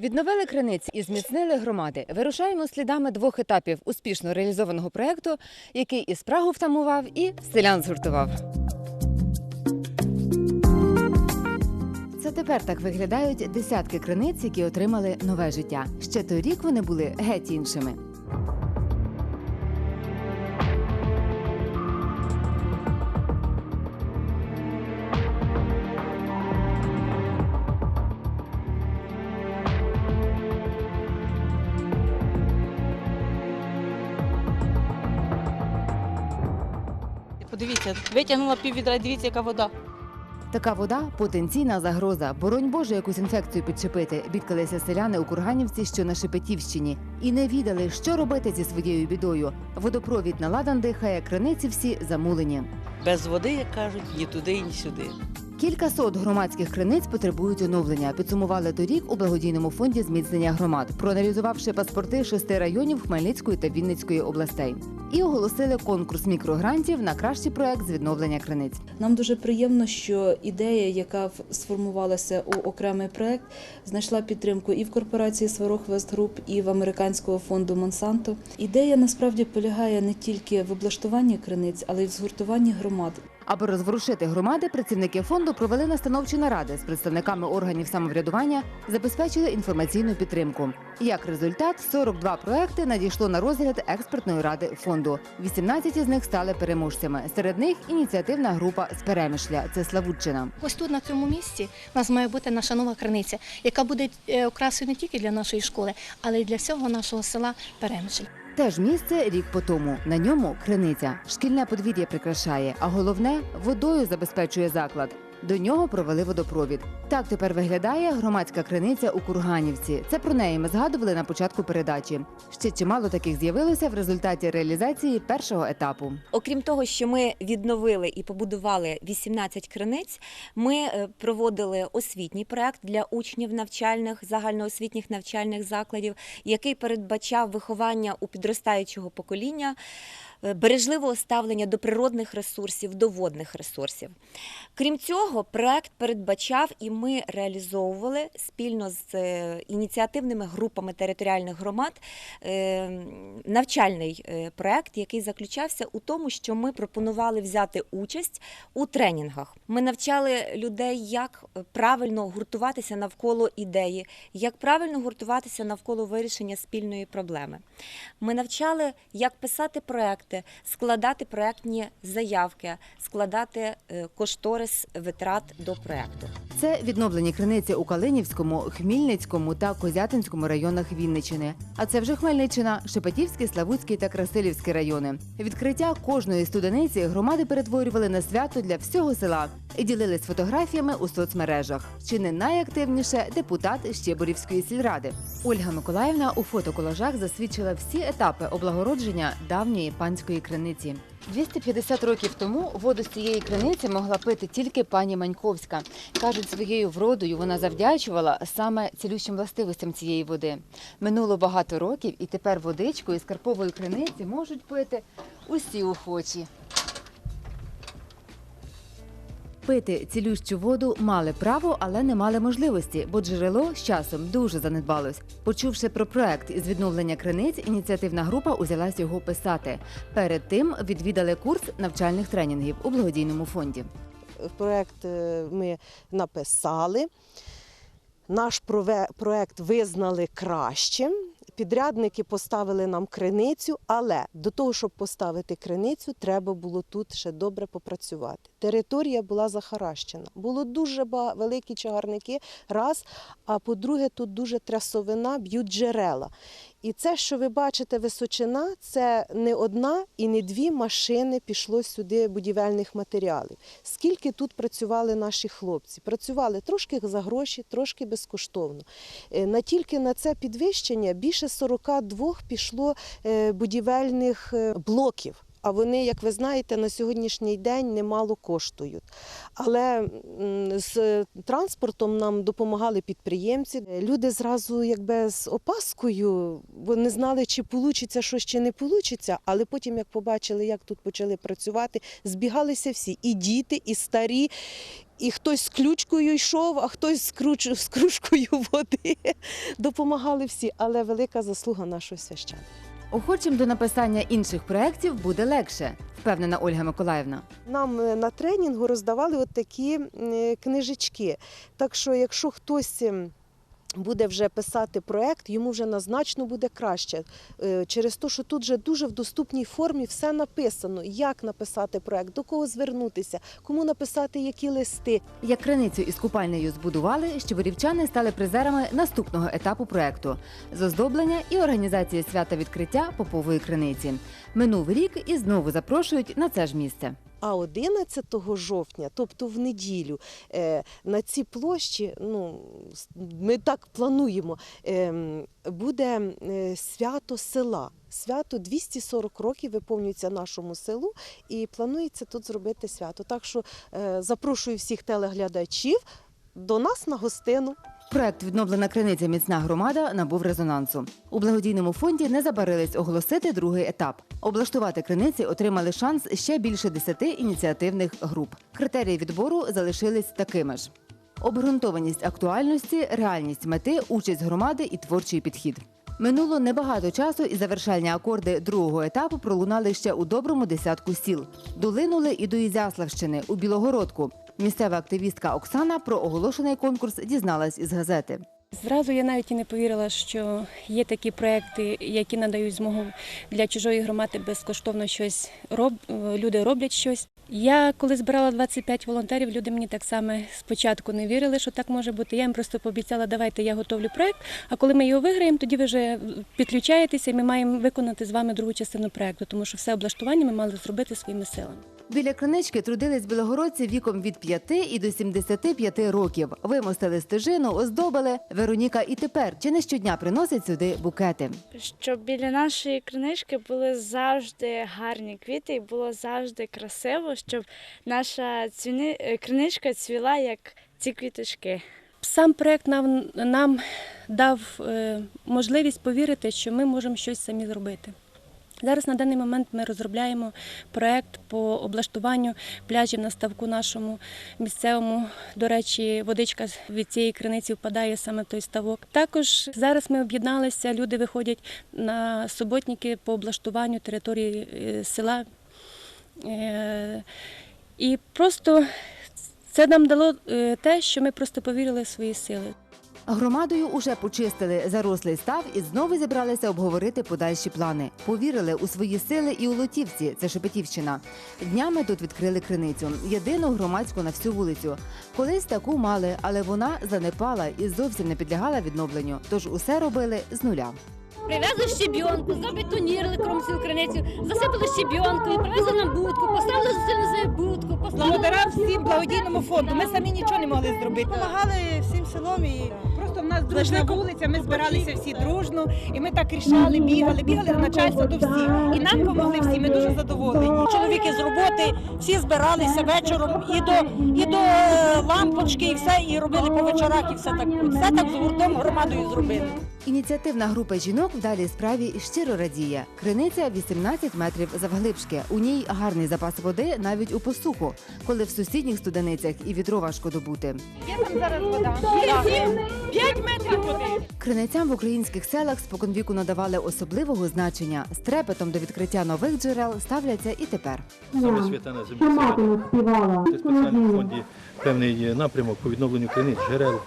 Відновили криниць і зміцнили громади. Вирушаємо слідами двох етапів успішно реалізованого проєкту, який і спрагу втамував, і селян згуртував. Це тепер так виглядають десятки криниць, які отримали нове життя. Ще торік вони були геть іншими. Подивіться, витягнула пів відра, дивіться, яка вода. Така вода потенційна загроза. Боронь Боже, якусь інфекцію підчепити. Бідкалися селяни у Курганівці, що на Шепетівщині, і не відали, що робити зі своєю бідою. Водопровід на ладан дихає, криниці всі замулені. Без води, як кажуть, ні туди, ні сюди. Кілька сот громадських криниць потребують оновлення. Підсумували торік у благодійному фонді зміцнення громад, проаналізувавши паспорти шести районів Хмельницької та Вінницької областей. І оголосили конкурс мікрогрантів на кращий проект з відновлення криниць. Нам дуже приємно, що ідея, яка сформувалася у окремий проект, знайшла підтримку і в корпорації Сварог Вестгруп, і в американського фонду Монсанто. Ідея насправді полягає не тільки в облаштуванні криниць, але й в згуртуванні громад. Аби розворушити громади, працівники фонду провели настановчі наради з представниками органів самоврядування, забезпечили інформаційну підтримку. Як результат, 42 проекти надійшло на розгляд експертної ради фонду. 18 із них стали переможцями. Серед них ініціативна група з Перемишля. Це Славутчина. Ось тут на цьому місці у нас має бути наша нова криниця, яка буде е, окрасою не тільки для нашої школи, але й для всього нашого села Перемишль. Теж місце рік по тому. На ньому криниця. Шкільне подвір'я прикрашає, а головне водою забезпечує заклад. До нього провели водопровід. Так тепер виглядає громадська криниця у Курганівці. Це про неї ми згадували на початку передачі. Ще чимало таких з'явилося в результаті реалізації першого етапу. Окрім того, що ми відновили і побудували 18 криниць, ми е, проводили освітній проект для учнів навчальних загальноосвітніх навчальних закладів, який передбачав виховання у підростаючого покоління. Е, Бережливого ставлення до природних ресурсів, до водних ресурсів. Крім цього, проект передбачав і ми реалізовували спільно з е, ініціативними групами територіальних громад е, навчальний проект, який заключався у тому, що ми пропонували взяти участь у тренінгах. Ми навчали людей, як правильно гуртуватися навколо ідеї, як правильно гуртуватися навколо вирішення спільної проблеми. Ми навчали, як писати проекти, складати проектні заявки, складати е, кошторис витрат до проекту. Це відновлені криниці у Калинівському, Хмільницькому та Козятинському районах Вінничини. А це вже Хмельниччина, Шепетівський, Славутський та Красилівський райони. Відкриття кожної студениці громади перетворювали на свято для всього села і ділились фотографіями у соцмережах. Чи не найактивніше депутат Щеборівської сільради Ольга Миколаївна у фотоколажах засвідчила всі етапи облагородження давньої панської криниці. 250 років тому воду з цієї криниці могла пити тільки пані Маньковська. Кажуть, своєю вродою вона завдячувала саме цілющим властивостям цієї води. Минуло багато років, і тепер водичку із карпової криниці можуть пити усі охочі. Пити цілющу воду мали право, але не мали можливості, бо джерело з часом дуже занедбалось. Почувши про проект із відновлення криниць, ініціативна група узялась його писати. Перед тим відвідали курс навчальних тренінгів у благодійному фонді. Проект е, ми написали. Наш проект визнали кращим. Підрядники поставили нам криницю, але до того, щоб поставити криницю, треба було тут ще добре попрацювати. Територія була захаращена. Було дуже великі чагарники, раз, а по-друге, тут дуже трясовина, б'ють джерела. І це, що ви бачите, височина, це не одна і не дві машини пішло сюди будівельних матеріалів. Скільки тут працювали наші хлопці? Працювали трошки за гроші, трошки безкоштовно. Е, На тільки на це підвищення більше 42 пішло е, будівельних е, блоків. А вони, як ви знаєте, на сьогоднішній день немало коштують. Але з транспортом нам допомагали підприємці. Люди зразу якби з опаскою, бо не знали, чи вийде щось, чи не вийде. Але потім, як побачили, як тут почали працювати, збігалися всі і діти, і старі. і хтось з ключкою йшов, а хтось з, круч... з кружкою води. Допомагали всі, але велика заслуга нашого священника. Охочим до написання інших проєктів буде легше, впевнена Ольга Миколаївна. Нам е, на тренінгу роздавали от такі е, книжечки. Так що, якщо хтось ем, буде вже писати проект, йому вже назначно буде краще. Е, Через те, що тут вже дуже в доступній формі все написано, як написати проект, до кого звернутися, кому написати які листи. Як криницю із купальнею збудували, щеборівчани стали призерами наступного етапу проекту з оздоблення і організації свята відкриття попової криниці. Минув рік і знову запрошують на це ж місце. А 11 жовтня, тобто в неділю, е, на цій площі, ну ми так плануємо, ем, буде е, свято села. Свято 240 років виповнюється нашому селу, і планується тут зробити свято. Так що е, запрошую всіх телеглядачів до нас на гостину. Проект Відновлена криниця міцна громада набув резонансу. У благодійному фонді не забарились оголосити другий етап. Облаштувати криниці отримали шанс ще більше десяти ініціативних груп. Критерії відбору залишились такими ж: обґрунтованість актуальності, реальність мети, участь громади і творчий підхід. Минуло небагато часу, і завершальні акорди другого етапу пролунали ще у доброму десятку сіл. Долинули і до Ізяславщини у Білогородку. Місцева активістка Оксана про оголошений конкурс дізналась із газети. Зразу я навіть і не повірила, що є такі проекти, які надають змогу для чужої громади безкоштовно щось роб... е, люди роблять щось. Я коли збирала 25 волонтерів, люди мені так само спочатку не вірили, що так може бути. Я їм просто пообіцяла, давайте я готовлю проект. А коли ми його виграємо, тоді ви вже підключаєтеся, і ми маємо виконати з вами другу частину проекту, тому що все облаштування ми мали зробити своїми силами. Біля кринички трудились білогородці віком від 5 і до 75 років. Вимостили стежину, оздобили. Вероніка і тепер чи не щодня приносить сюди букети. щоб біля нашої кринички були завжди гарні квіти і було завжди красиво, щоб наша цвіни... е, криничка цвіла як ці квіточки. Сам проект нам, нам дав е, можливість повірити, що ми можемо щось самі зробити. Зараз на даний момент ми розробляємо проект по облаштуванню пляжів на ставку нашому місцевому. До речі, водичка від цієї криниці впадає саме в той ставок. Також зараз ми об'єдналися, люди виходять на суботники по облаштуванню території е, села. Е, І просто це нам дало е, те, що ми просто повірили в свої сили. Громадою уже почистили зарослий став і знову зібралися обговорити подальші плани. Повірили у свої сили і у Лотівці, це Шепетівщина. Днями тут відкрили криницю, єдину громадську на всю вулицю. Колись таку мали, але вона занепала і зовсім не підлягала відновленню. Тож усе робили з нуля. Привезли щебінку, забетонірували кромці криницю, засипали щебінкою, привезли нам будку, поставили за будку, поставили. Благодаря всім благодійному фонду. Ми самі нічого не могли зробити. Помагали всім селом і просто в нас дружна вулиця. Ми збиралися всі дружно, і ми так рішали, бігали, бігали на начальство до всіх. І нам допомогли всі. Ми дуже задоволені. Чоловіки з роботи всі збиралися вечором і до і до е, лампочки, і все, і робили по вечорах, і все так. Все так з гуртом громадою зробили. Ініціативна група жінок в далій справі щиро радіє. Криниця 18 метрів завглибшки. У ній гарний запас води навіть у посуху, коли в сусідніх студеницях і відро важко добути. П'ять метрів води. Криницям в українських селах споконвіку надавали особливого значення. З трепетом до відкриття нових джерел ставляться і тепер. Саме свята на землі села. Це спеціально в фонді певний напрямок по відновленню криниць, джерел, е,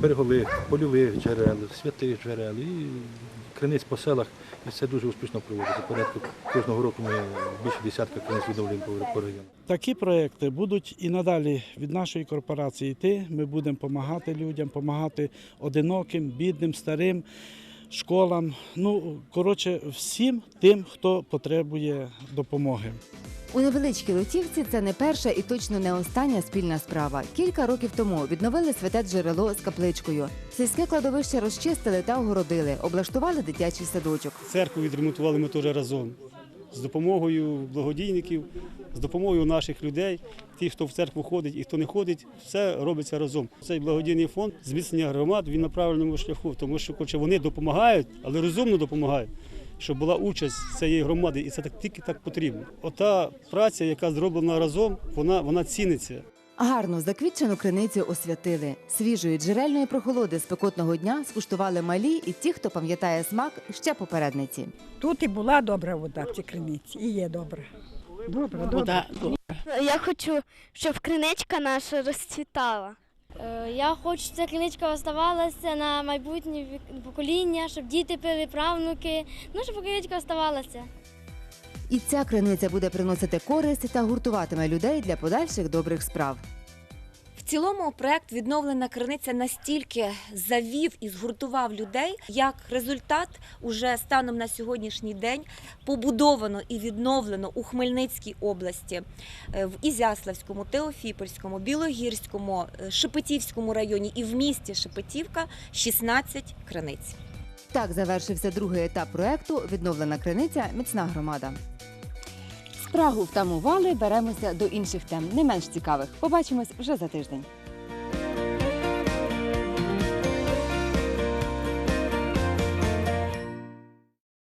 берегових, польових джерел, святих джерел і криниць по селах. І це дуже успішно проводиться. Порядку кожного року ми більше десятка криниць відновлюємо по району. Такі проекти будуть і надалі від нашої корпорації йти. Ми будемо допомагати людям, допомагати одиноким, бідним, старим, школам. Ну, коротше, всім тим, хто потребує допомоги. У невеличкій Лутівці це не перша і точно не остання спільна справа. Кілька років тому відновили святе джерело з капличкою. Сільське кладовище розчистили та огородили, облаштували дитячий садочок. Церкву відремонтували ми теж разом з допомогою благодійників, з допомогою наших людей, ті, хто в церкву ходить і хто не ходить, все робиться разом. Цей благодійний фонд зміцнення громад він на правильному шляху, тому що хоча вони допомагають, але розумно допомагають. Щоб була участь цієї громади, і це так тільки так потрібно. Ота праця, яка зроблена разом, вона, вона ціниться. Гарну заквітчену криницю освятили. Свіжої джерельної прохолоди спекотного дня скуштували малі і ті, хто пам'ятає смак ще попередниці. Тут і була добра вода в цій криниці, і є добра. Добра, добра. Я хочу, щоб криничка наша розцвітала. Е, Я хочу, щоб ця кліничка оставалася на майбутнє покоління, щоб діти пили правнуки, ну щоб кліничка оставалася. І ця криниця буде приносити користь та гуртуватиме людей для подальших добрих справ. В цілому проект відновлена криниця настільки завів і згуртував людей, як результат уже станом на сьогоднішній день побудовано і відновлено у Хмельницькій області, е, в Ізяславському, Теофіпольському, Білогірському, е, Шепетівському районі і в місті Шепетівка 16 криниць. Так завершився другий етап проекту Відновлена криниця міцна громада. Спрагу втамували, беремося до інших тем, не менш цікавих. Побачимось вже за тиждень.